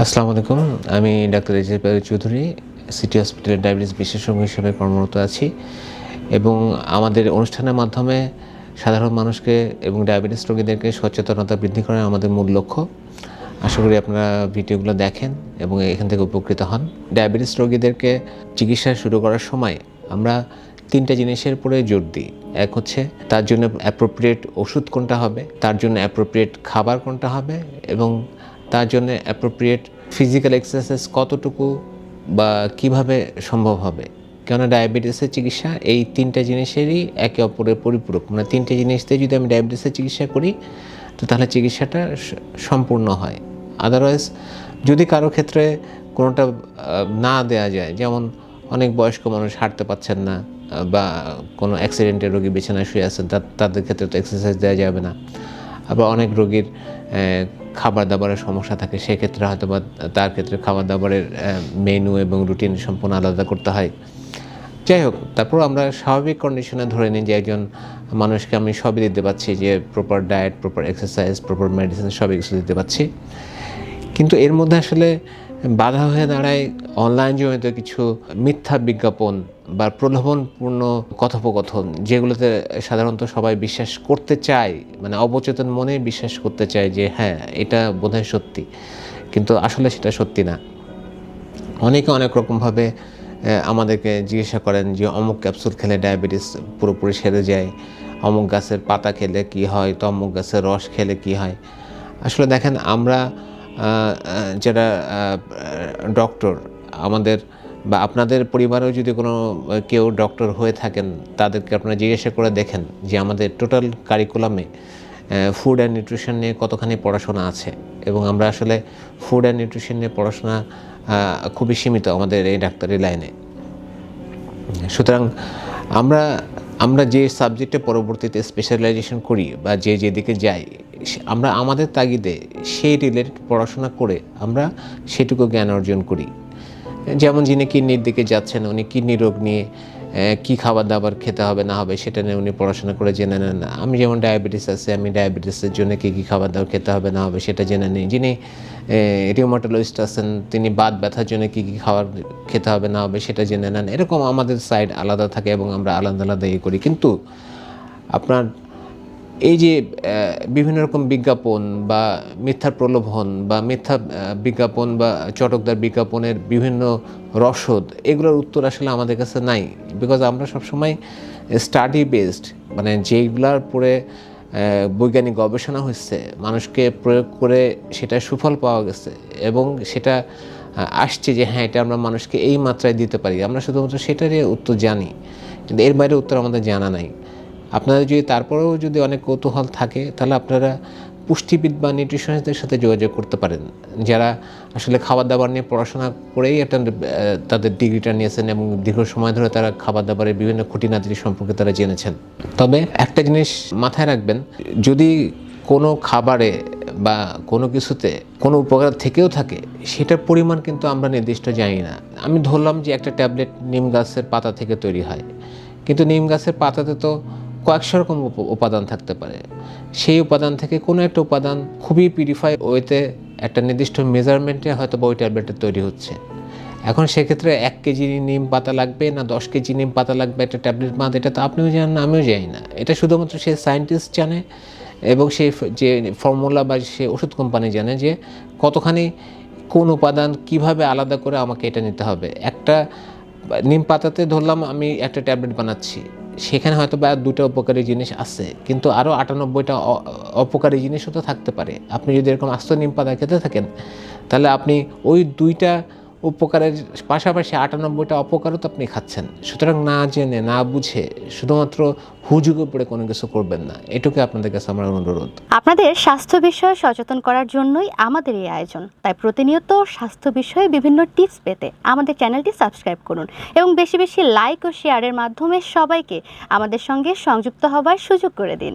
আসসালামু আলাইকুম। আমি ডাক্তার এজেদ চৌধুরী, সিটি হসপিটালের ডায়াবেটিস বিশেষজ্ঞ হিসেবে কর্মরত আছি এবং আমাদের অনুষ্ঠানের মাধ্যমে সাধারণ মানুষকে এবং ডায়াবেটিস রোগীদেরকে সচেতনতা বৃদ্ধি করা আমাদের মূল লক্ষ্য। আশা করি আপনারা ভিডিওগুলো দেখেন এবং এখান থেকে উপকৃত হন। ডায়াবেটিস রোগীদেরকে চিকিৎসা শুরু করার সময় আমরা তিনটা জিনিসের উপরে জোর দিই। এক হচ্ছে তার জন্য অ্যাপ্রোপ্রিয়েট ওষুধ কোনটা হবে, তার জন্য অ্যাপ্রোপ্রিয়েট খাবার কোনটা হবে এবং তার জন্য অ্যাপ্রোপ্রিয়েট ফিজিক্যাল এক্সারসাইজ কতটুকু বা কীভাবে সম্ভব হবে? কেননা ডায়াবেটিসের চিকিৎসা এই তিনটা জিনিসেরই একে অপরের পরিপূরক। মানে তিনটে জিনিস দিয়ে যদি আমি ডায়াবেটিসের চিকিৎসা করি, তো তাহলে চিকিৎসাটা সম্পূর্ণ হয়। আদারওয়াইজ যদি কারও ক্ষেত্রে কোনোটা না দেয়া যায়, যেমন অনেক বয়স্ক মানুষ হাঁটতে পাচ্ছেন না বা কোনো অ্যাক্সিডেন্টের রোগী বিছানায় শুয়ে আছেন তাদের ক্ষেত্রে তো এক্সারসাইজ দেওয়া যাবে না। আবার অনেক রোগীর খাবার দাবারের সমস্যা থাকে, সেক্ষেত্রে হয়তো বা তার ক্ষেত্রে খাবার দাবারের মেনু এবং রুটিন সম্পূর্ণ আলাদা করতে হয়। যাই হোক, তারপর আমরা স্বাভাবিক কন্ডিশনে ধরে নিই যে একজন মানুষকে আমি সবই দিতে পারছি যে proper diet proper exercise proper medicine সবই কিছু দিতে পারছি। কিন্তু এর মধ্যে আসলে বাধা হয়ে দাঁড়ায় অনলাইন জনিত কিছু মিথ্যা বিজ্ঞাপন বা প্রলোভনপূর্ণ কথোপকথন যেগুলোতে সাধারণত সবাই বিশ্বাস করতে চায় মানে অবচেতন মনে বিশ্বাস করতে চায় যে হ্যাঁ এটা বোধহয় সত্যি। কিন্তু আসলে সেটা সত্যি না। অনেকে অনেক রকমভাবে আমাদেরকে জিজ্ঞাসা করেন যে অমুক ক্যাপসুল খেলে ডায়াবেটিস পুরোপুরি সেরে যায়, অমুক গাছের পাতা খেলে কি হয় তো অমুক গাছের রস খেলে কি হয়। আসলে দেখেন, আমরা যারা ডক্টর আমাদের বা আপনাদের পরিবারেও যদি কোনো কেউ ডক্টর হয়ে থাকেন, তাদেরকে আপনারা জিজ্ঞাসা করে দেখেন যে আমাদের টোটাল কারিকুলামে ফুড অ্যান্ড নিউট্রিশন নিয়ে কতখানি পড়াশোনা আছে। এবং আমরা আসলে ফুড অ্যান্ড নিউট্রিশন নিয়ে পড়াশোনা খুবই সীমিত আমাদের এই ডাক্তারি লাইনে। সুতরাং আমরা আমরা যে সাবজেক্টে পরবর্তীতে স্পেশালাইজেশন করি বা যে যেদিকে যাই আমরা আমাদের তাগিদে সেই রিলেটেড পড়াশোনা করে আমরা সেটুকু জ্ঞান অর্জন করি। যেমন যিনি কিডনির দিকে যাচ্ছেন, উনি কিডনি রোগ নিয়ে কি খাবার দাবার খেতে হবে, না হবে, সেটা নিয়ে উনি পড়াশোনা করে জেনে নেন। আমি যেমন ডায়াবেটিস আছে, আমি ডায়াবেটিসের জন্য কী কী খাবার দাবার খেতে হবে, না হবে, সেটা জেনে নিই। যিনি রিউমাটোলজিস্ট আছেন, তিনি বাদ ব্যথার জন্য কী কী খাবার খেতে হবে, না হবে, সেটা জেনে নেন। এরকম আমাদের সাইড আলাদা থাকে এবং আমরা আলাদা আলাদা ইয়ে করি। কিন্তু আপনার এই যে বিভিন্ন রকম বিজ্ঞাপন বা মিথ্যা প্রলোভন বা মিথ্যা বিজ্ঞাপন বা চটকদার বিজ্ঞাপনের বিভিন্ন রসদ, এগুলোর উত্তর আসলে আমাদের কাছে নাই। বিকজ আমরা সবসময় স্টাডি বেসড মানে যেগুলার পরে বৈজ্ঞানিক গবেষণা হচ্ছে মানুষকে প্রয়োগ করে সেটা সুফল পাওয়া গেছে এবং সেটা আসছে যে হ্যাঁ এটা আমরা মানুষকে এই মাত্রায় দিতে পারি। আমরা শুধুমাত্র সেটারই উত্তর জানি, কিন্তু এর বাইরে উত্তর আমাদের জানা নাই। আপনাদের যদি তারপরেও যদি অনেক কৌতূহল থাকে, তাহলে আপনারা পুষ্টিবিদ বা নিউট্রিশনিস্টদের সাথে যোগাযোগ করতে পারেন। যারা আসলে খাবার দাবার নিয়ে পড়াশোনা করেই একটা তাদের ডিগ্রিটা নিয়েছেন এবং দীর্ঘ সময় ধরে তারা খাবার দাবারের বিভিন্ন খুঁটিনাটি সম্পর্কে তারা জেনেছেন। তবে একটা জিনিস মাথায় রাখবেন, যদি কোনো খাবারে বা কোনো কিছুতে কোনো উপকার থেকেও থাকে, সেটার পরিমাণ কিন্তু আমরা নির্দিষ্ট জানি না। আমি ধরলাম যে একটা ট্যাবলেট নিম গাছের পাতা থেকে তৈরি হয়। কিন্তু নিম গাছের পাতাতে তো কয়েকশো রকম উপ- উপাদান থাকতে পারে। সেই উপাদান থেকে কোনো একটা উপাদান খুবই পিউরিফাই ওয়েতে একটা নির্দিষ্ট মেজারমেন্টে হয়তো বা ওই ট্যাবলেটটা তৈরি হচ্ছে। এখন সেক্ষেত্রে এক কেজি নিম পাতা লাগবে না দশ কেজি নিম পাতা লাগবে একটা ট্যাবলেট বাঁধ এটা তো আপনিও জানেন আমিও জানি না। এটা শুধুমাত্র সে সায়েন্টিস্ট জানে এবং সেই যে ফর্মুলা বা সে ওষুধ কোম্পানি জানে যে কতখানি কোন উপাদান কীভাবে আলাদা করে আমাকে এটা নিতে হবে। একটা নিম পাতাতে ধরলাম আমি একটা ট্যাবলেট বানাচ্ছি। সেখানে হয়তো বা দুটো উপকারী জিনিস আছে, কিন্তু আরও আটানব্বইটা অপকারী জিনিসও তো থাকতে পারে। আপনি যদি এরকম আস্ত নিম পাতা খেতে থাকেন, তাহলে আপনি ওই দুইটা উপকারের পাশাপাশি আটানব্বইটা অপকারও তো আপনি খাচ্ছেন। সুতরাং না জেনে, না বুঝে শুধুমাত্র হুজুগে পড়ে কোনো কিছু করবেন না। এটুকু আপনাদের কাছে আমার অনুরোধ। আপনাদের স্বাস্থ্য বিষয়ে সচেতন করার জন্যই আমাদের এই আয়োজন। তাই প্রতিনিয়ত স্বাস্থ্য বিষয়ে বিভিন্ন টিপস পেতে আমাদের চ্যানেলটি সাবস্ক্রাইব করুন এবং বেশি বেশি লাইক ও শেয়ারের মাধ্যমে সবাইকে আমাদের সঙ্গে সংযুক্ত হবার সুযোগ করে দিন।